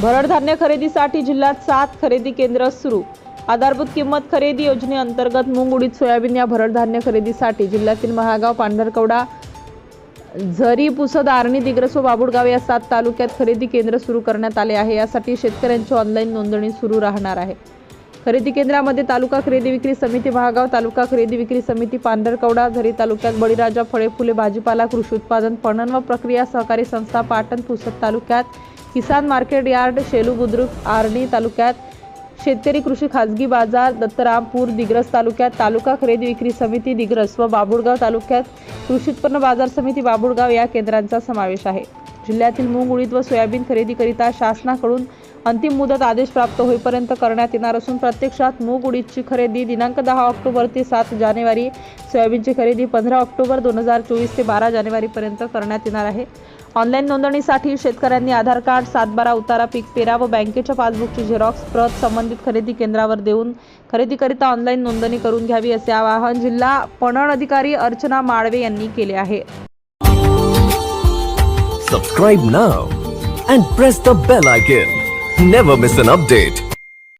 भरडधान्य खरेदीसाठी जिल्ह्यात सात खरेदी केंद्र सुरू. आधारभूत किंमत खरेदी योजनेअंतर्गत मूग उडीद सोयाबीन या भरडधान्य खरेदीसाठी जिल्ह्यातील महागाव पांढरकवडा झरी पुसद आर्णी दिग्रस व बाबुळगाव या सात तालुक्यात खरेदी केंद्र सुरू करण्यात आले आहे. यासाठी शेतकऱ्यांची ऑनलाईन नोंदणी सुरू राहणार आहे. खरेदी केंद्रामध्ये तालुका खरेदी विक्री समिती महागाव तालुका खरेदी विक्री समिती पांढरकवडा झरी तालुक्यात बळीराजा फळे फुले भाजीपाला कृषी उत्पादन पणन व प्रक्रिया सहकारी संस्था पाटण पुसद तालुक्यात किसान मार्केट यार्ड शेलू बुद्रुक आर्णी तालुक्यात शेतकरी कृषी खाजगी बाजार दत्तरामपूर दिग्रस तालुक्यात तालुका खरेदी विक्री समिती दिग्रस व बाबुळगाव तालुक्यात कृषी उत्पन्न बाजार समिती बाबुळगाव या केंद्रांचा समावेश आहे. जिल्ह्यातील मूग उडीद व सोयाबीन खरेदीकरिता शासनाकडून अंतिम मुदत आदेश प्राप्त होईपर्यंत करण्यात येणार असून प्रत्यक्षात मूग उडीदची खरेदी दिनांक दहा ऑक्टोबर ते सात जानेवारी सोयाबीनची खरेदी पंधरा ऑक्टोबर दोन हजार चोवीस ते बारा जानेवारीपर्यंत करण्यात येणार आहे. ऑनलाईन नोंदणीसाठी शेतकऱ्यांनी आधार कार्ड सातबारा उतारा पीक पेरा व बँकेच्या पासबुकची झेरॉक्स प्रत संबंधित खरेदी केंद्रावर देऊन खरेदीकरिता ऑनलाईन नोंदणी करून घ्यावी असे आवाहन जिल्हा पणन अधिकारी अर्चना माळवे यांनी केले आहे. Subscribe now and press the bell icon never miss an update